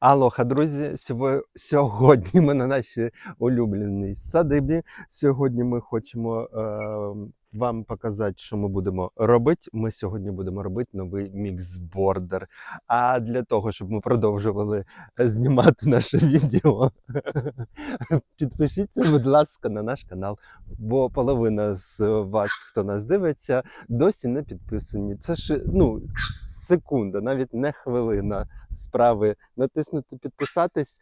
Алоха, друзі. Сьогодні ми на нашій улюбленій садибі. Сьогодні ми хочемо е, вам показати, що ми будемо робити. Ми сьогодні будемо робити новий міксбордер. А для того, щоб ми продовжували знімати наше відео, підпишіться, будь ласка, на наш канал. Бо половина з вас, хто нас дивиться, досі не підписані. Це ж ну, секунда, навіть не хвилина справи натиснути підписатись.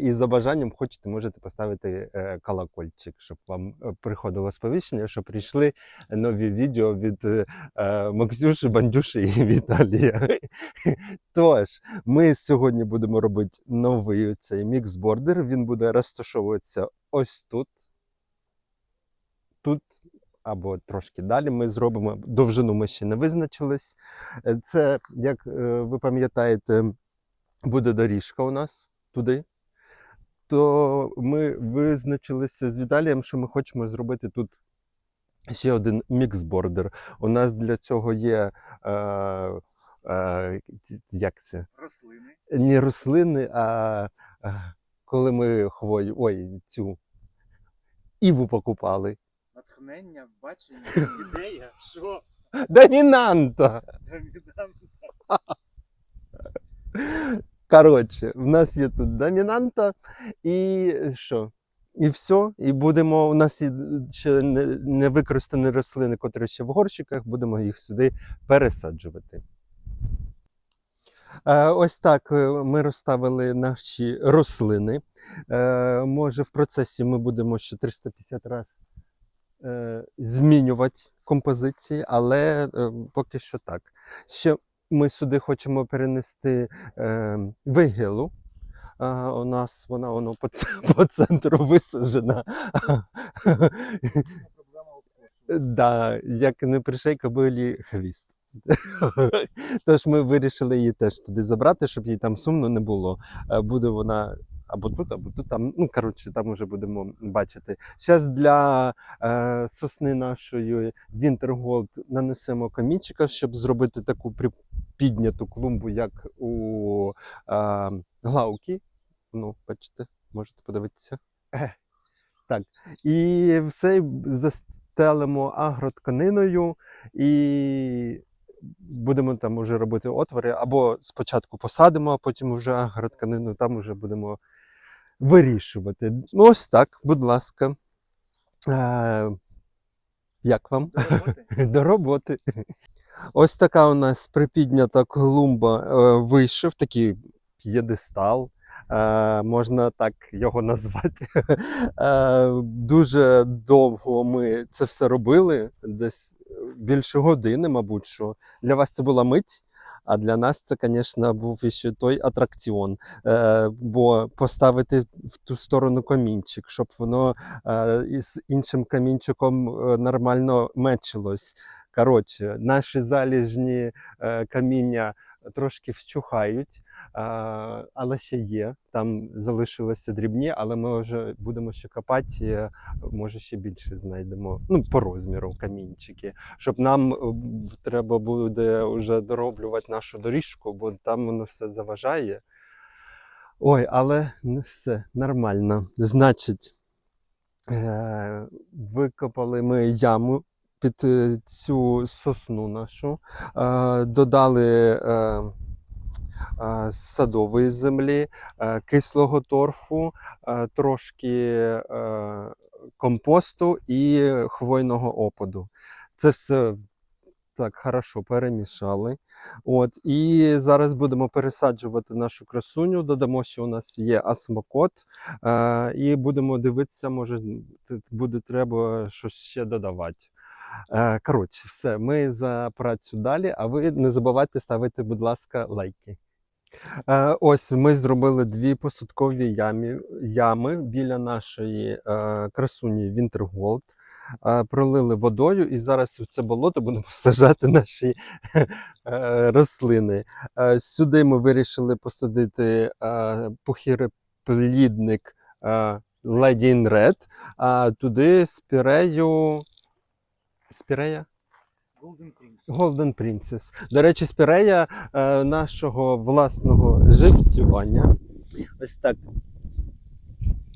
І за бажанням хочете, можете поставити е, колокольчик, щоб вам е, приходило сповіщення, що прийшли нові відео від е, Максюші, Бандюші і Віталія. Тож, ми сьогодні будемо робити новий цей міксбордер. Він буде розташовуватися ось тут. Тут або трошки далі ми зробимо. Довжину ми ще не визначились. Е, Це, як е, ви пам'ятаєте, буде доріжка у нас туди. То ми визначилися з Віталієм, що ми хочемо зробити тут ще один міксбордер. У нас для цього є. Е, е, як це? рослини. Не рослини, а е, коли ми хвою, ой, цю іву покупали. Натхнення, бачення, ідея, що Домінанта! домінант. Коротше, в нас є тут домінанта, і що? І все. І будемо. У нас є ще не, не використані рослини, котрі ще в горщиках, будемо їх сюди пересаджувати. Е, Ось так е, ми розставили наші рослини. Е, Може, в процесі ми будемо ще 350 разів змінювати композиції, але е, поки що так. Ще ми сюди хочемо перенести е, вигілу. У нас вона воно по, по центру висаджена. Да, як не пришей кобилі хвіст. Тож ми вирішили її теж туди забрати, щоб їй там сумно не було. Е, Буде вона або тут, або тут. Там, ну, коротше, там вже будемо бачити. Зараз для е, сосни нашої Gold нанесемо камінчика, щоб зробити таку підняту клумбу, як у е, Глауки. Ну, бачите, можете подивитися. Так. І все застелимо агротканиною і будемо там уже робити отвори. Або спочатку посадимо, а потім уже агротканину там уже будемо вирішувати. Ну, ось так, будь ласка. Е, як вам? До роботи. До роботи. Ось така у нас припіднята клумба е, вийшов, такий п'єдестал. Е, можна так його назвати. Е, дуже довго ми це все робили, десь більше години, мабуть, що для вас це була мить. А для нас це, звісно, був ще той атракціон. Е, бо поставити в ту сторону камінчик, щоб воно е, із іншим камінчиком е, нормально мечилось. Коротше, наші заліжні е, каміння трошки вчухають, е, але ще є. Там залишилися дрібні, але ми вже будемо ще копати. е, Може, ще більше знайдемо. Ну, по розміру камінчики. Щоб нам е, треба буде вже дороблювати нашу доріжку, бо там воно все заважає. Ой, але не все нормально. Значить, е, викопали ми яму під е, цю сосну нашу, е, додали е, садової землі, кислого торфу, трошки компосту і хвойного опаду. Це все так хорошо перемішали. От, і зараз будемо пересаджувати нашу красуню. Додамо, що у нас є асмокот, е, і будемо дивитися, може буде треба щось ще додавати. Е, коротше, все, ми за працю далі, а ви не забувайте ставити, будь ласка, лайки. Е, ось ми зробили дві посадкові ямі, ями біля нашої е, красуні. Е, пролили водою, і зараз в це болото будемо сажати наші рослини. Сюди ми вирішили посадити похироплідник е, Red, а туди спірею. Спірея? Golden. Golden Princess. До речі, спірея е, нашого власного живцювання. Ось так.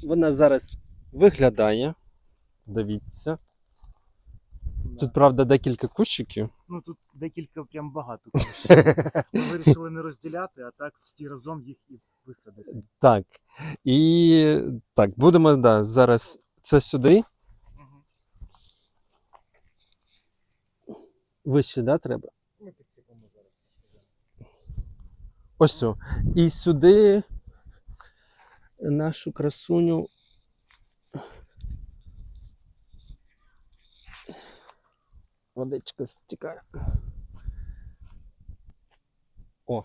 Вона зараз виглядає. Дивіться. Тут, правда, декілька кущиків. Ну тут декілька прям багато. кущів. Ми вирішили не розділяти, а так всі разом їх і висадити. Так. І так, будемо да, зараз це сюди. Вище, да, треба? Ми підсипемо зараз. Ось цю. І сюди нашу красуню. Водичка стікає. О,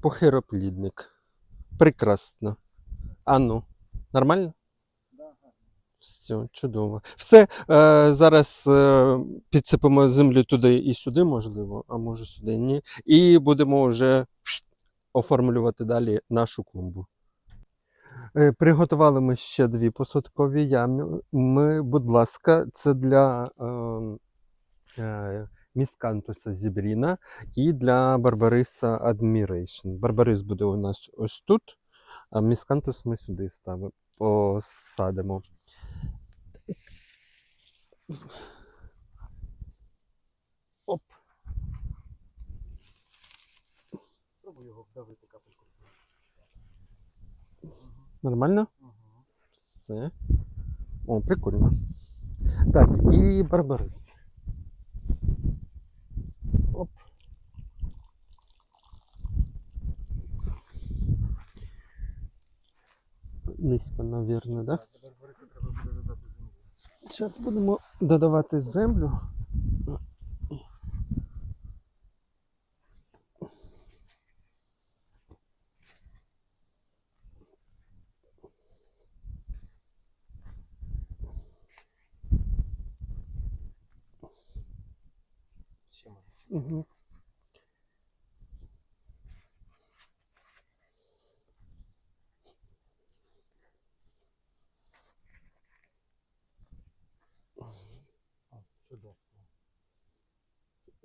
похироплідник. Прекрасно. А ну, нормально? Все, чудово. Все, е, зараз е, підсипемо землю туди і сюди, можливо, а може сюди ні. І будемо вже оформлювати далі нашу клумбу. Е, Приготували ми ще дві посадкові ями. Ми, будь ласка, це для е, е, міскантуса Зібріна і для Барбариса Admiration. Барбарис буде у нас ось тут, а міскантус ми сюди ставимо, посадимо. Оп. Спробуй його вдавити капельку. Нормально? Угу. Все. О, прикольно. Так, і Барбарис. Оп. Низько, да? Так, тепер Зараз будемо додавати землю.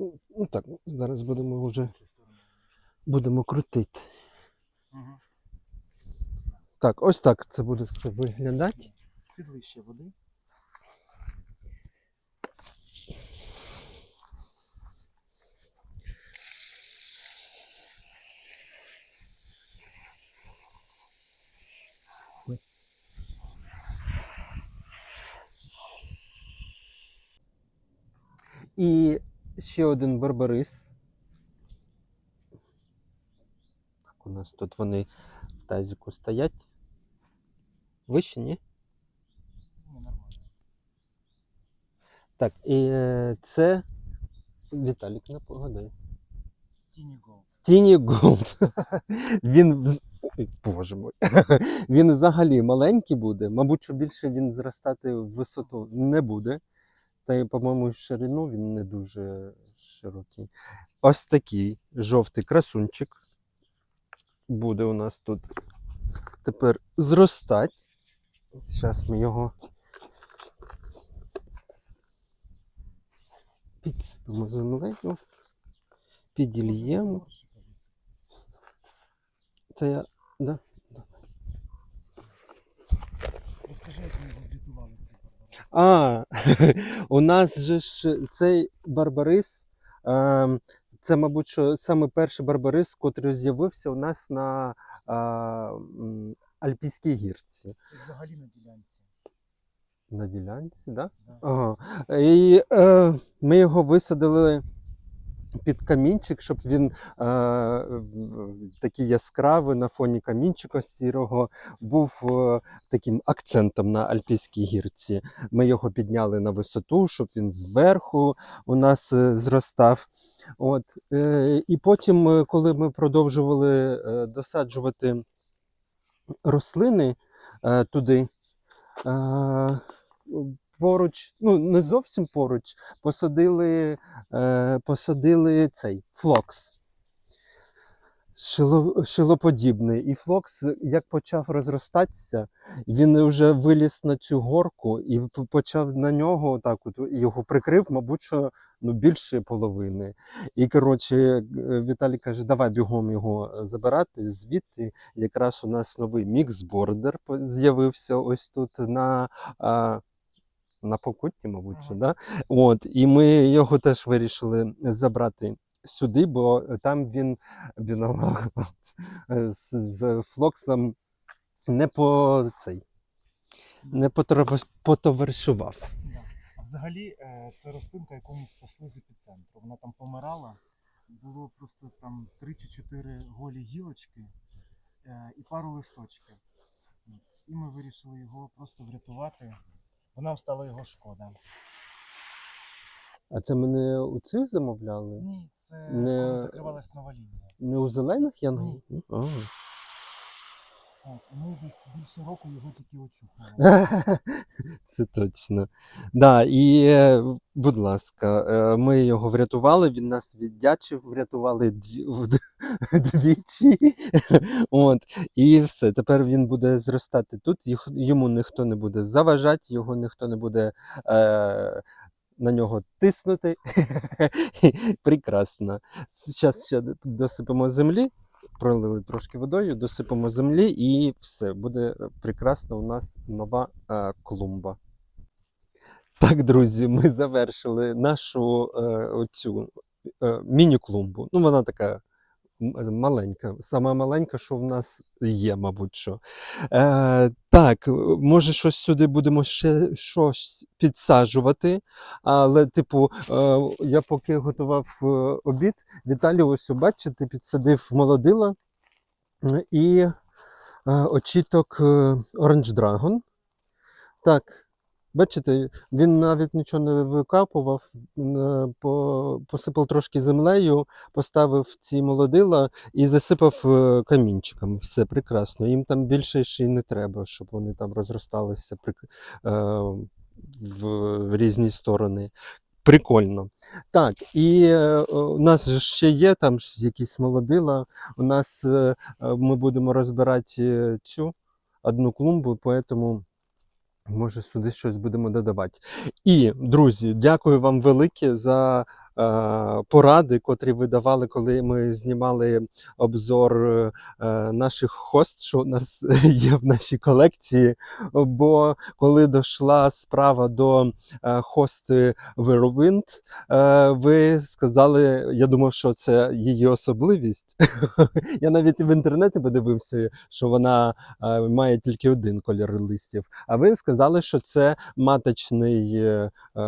Ну так, зараз будемо вже будемо крутити. Угу. Так, ось так це буде все виглядати. Підлий ще води. І ще один барбарис. Так, у нас тут вони в тазіку стоять. Вище, ні? Ну, нормально. Так, і е, це Віталік не погадай. Тіні Голд. Тіні Голд. Він вз- Ой, боже мой. Він взагалі маленький буде. Мабуть, що більше він зростати в висоту не буде. Та по-моєму, ширину він не дуже широкий. Ось такий жовтий красунчик буде у нас тут тепер зростати. Зараз ми його підсипемо землею, підільємо. Та я. Да? Розкажи, як ми його врятували цей барбарис. А, у нас же ж цей барбарис. Е, це, мабуть, що саме перший барбарис, котрий з'явився у нас на Альпійській гірці. Взагалі на ділянці. На ділянці, да? Да. Ага. І е, ми його висадили під камінчик, щоб він е, такий яскравий на фоні камінчика сірого був е, таким акцентом на Альпійській гірці. Ми його підняли на висоту, щоб він зверху у нас е, зростав. От, е, і потім, е, коли ми продовжували е, досаджувати рослини е, туди, е, поруч, ну не зовсім поруч, посадили, е, посадили цей флокс. шило, шилоподібний. І флокс, як почав розростатися, він вже виліз на цю горку і почав на нього так от його прикрив, мабуть, що ну, більше половини. І коротше, е, Віталій каже, давай бігом його забирати звідти. Якраз у нас новий міксбордер з'явився ось тут на. А, на покутті, мабуть, що, да? От, і ми його теж вирішили забрати сюди, бо там він бінолог з, з флоксом не по цей, не потовар- потоваришував. А взагалі е, це рослинка, яку ми спасли з епіцентру. Вона там помирала. Було просто там 3 чи 4 голі гілочки е, і пару листочків. І ми вирішили його просто врятувати, бо нам стало його шкода. А це мене у цих замовляли? Ні, це Не- коли закривалась нова лінія. Не у зелених я Ні. А. Ми десь більше року його тільки очухували. Це точно. Да, і, е, будь ласка, е, ми його врятували, він нас віддячив, врятували дві, двічі. От, і все. Тепер він буде зростати тут, йому ніхто не буде заважати, його ніхто не буде е, на нього тиснути. Прекрасно. Зараз ще досипемо землі. Пролили трошки водою, досипемо землі і все, буде прекрасна у нас нова е, клумба. Так, друзі, ми завершили нашу е, оцю е, міні-клумбу. Ну, вона така маленька, сама маленька, що в нас є, мабуть. що. Е, так, е, може, щось сюди будемо ще щось підсаджувати. Але, типу, е, я поки готував е, обід, Віталій, ось бачите, підсадив молодила і е, очіток е, Orange Dragon. Так, бачите, він навіть нічого не викапував, е, посипав трошки землею, поставив ці молодила і засипав е, камінчиками. Все прекрасно. Їм там більше ще й не треба, щоб вони там розросталися е, в різні сторони. Прикольно. Так, і у нас же ще є там якісь молодила. У нас ми будемо розбирати цю одну клумбу, поэтому може сюди щось будемо додавати. І, друзі, дякую вам велике за поради, котрі ви давали, коли ми знімали обзор е, наших хост, що у нас є в нашій колекції. Бо коли дійшла справа до е, хости Whirlwind, е, ви сказали, я думав, що це її особливість. Я навіть в інтернеті подивився, що вона е, має тільки один колір листів. А ви сказали, що це маточний, е, е,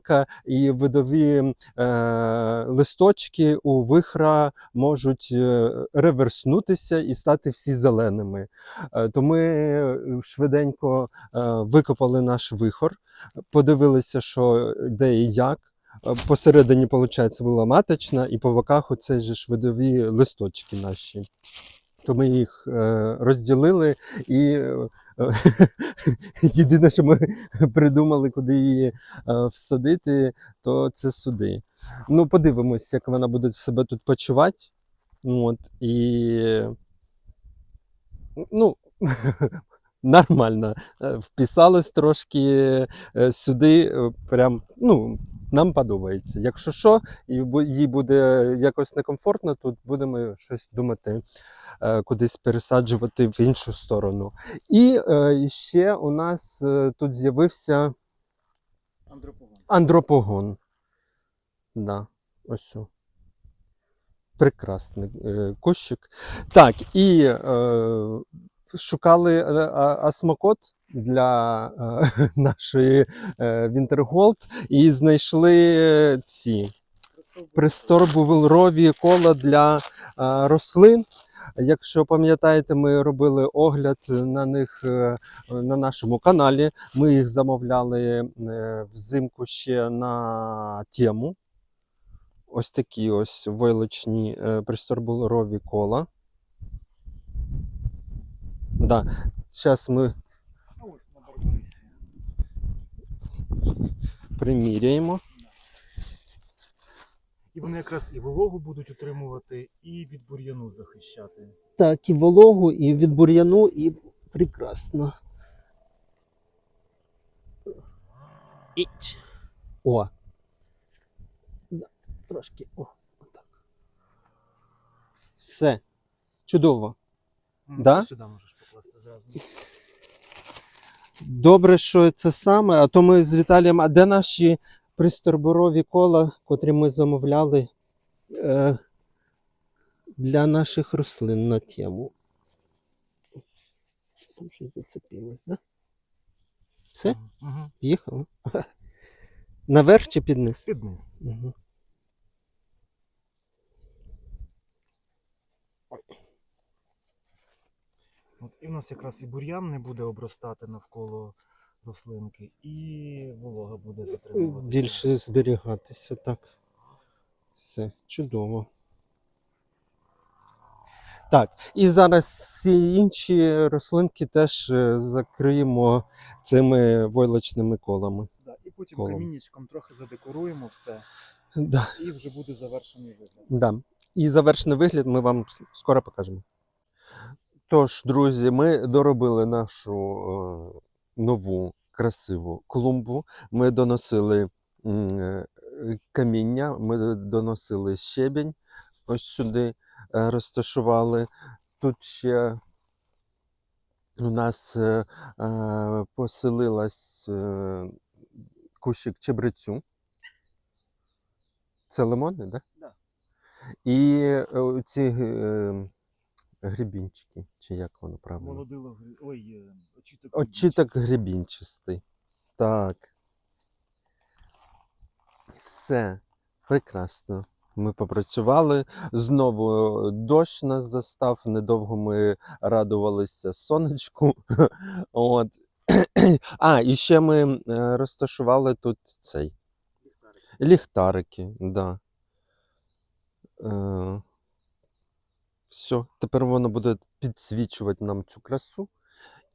маточна і видові е, листочки у вихра можуть е, реверснутися і стати всі зеленими. Е, То ми е, швиденько викопали наш вихор, подивилися, що де і як. Посередині, виходить, була маточна, і по боках оце ж видові листочки наші. То ми їх розділили і єдине, що ми придумали, куди її е, всадити, то це сюди. Ну, подивимось, як вона буде себе тут почувати. От, і ну, нормально. е, Вписалось трошки е, сюди. Прям, ну, нам подобається. Якщо що, і їй буде якось некомфортно, тут будемо щось думати, е, кудись пересаджувати в іншу сторону. І е, ще у нас е, тут з'явився Андропогон. андропогон. Да, ось. Прекрасний кущик. Так, і е, шукали асмокот для е, нашої е, Вінтерголд і знайшли е, ці присторбові кола для рослин. Якщо пам'ятаєте, ми робили огляд на них на нашому каналі. Ми їх замовляли взимку ще на тему. Ось такі ось войлочні е, присторбові кола. Да. Зараз ми А ось на Барбарисі. Приміряємо. І вони якраз і вологу будуть утримувати, і від бур'яну захищати. Так, і вологу, і від бур'яну, і прекрасно. Іть. О. Трошки. О, отак. Все. Чудово. М, Да? Сюди можеш покласти зразу. Добре, що це саме. А то ми з Віталієм, а де наші присторборові кола, котрі ми замовляли е, для наших рослин на тему? Там щось зацепилось, да? Все? Угу. Їхало? Наверх чи під низ? Під низ. Угу. От, і в нас якраз і бур'ян не буде обростати навколо рослинки, і волога буде затримуватися. Більше зберігатися, так. Все, чудово. Так, і зараз ці інші рослинки теж е, закриємо цими войлочними колами. Да, і потім колом. каміннячком трохи задекоруємо все, Да, і вже буде завершений вигляд. да. І завершений вигляд ми вам скоро покажемо. Тож, друзі, ми доробили нашу е, нову красиву клумбу. Ми доносили е, каміння, ми доносили щебінь. Ось сюди е, розташували. Тут ще у нас поселилась кущик чебрецю. Це лимони, так? Да. І е, ці е, грибінчики, чи як воно правильно? Молодило гри- ой, е, очіток. Очіток грибінчастий. Так. Все. Прекрасно. Ми попрацювали. Знову дощ нас застав. Недовго ми радувалися сонечку. От. А, і ще ми е, розташували тут цей Ліхтарик. ліхтарики. Да. Е, все, тепер воно буде підсвічувати нам цю красу.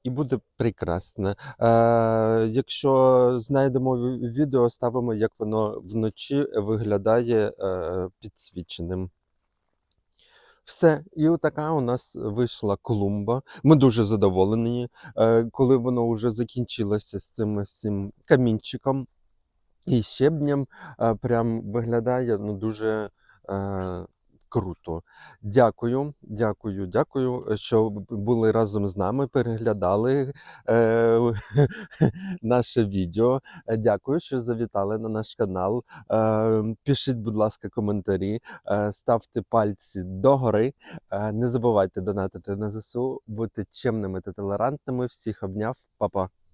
І буде прекрасно. Е, якщо знайдемо відео, ставимо, як воно вночі виглядає е, підсвіченим. Все, і отака у нас вийшла клумба. Ми дуже задоволені, е, коли воно вже закінчилося з цим всім камінчиком і щебнем. Е, прям виглядає ну, дуже е, круто. Дякую, дякую, дякую, що були разом з нами, переглядали е, наше відео. Дякую, що завітали на наш канал. Е, пишіть, будь ласка, коментарі, е, ставте пальці догори. Е, не забувайте донатити на ЗСУ, бути чемними та толерантними. Всіх обняв, Па-па.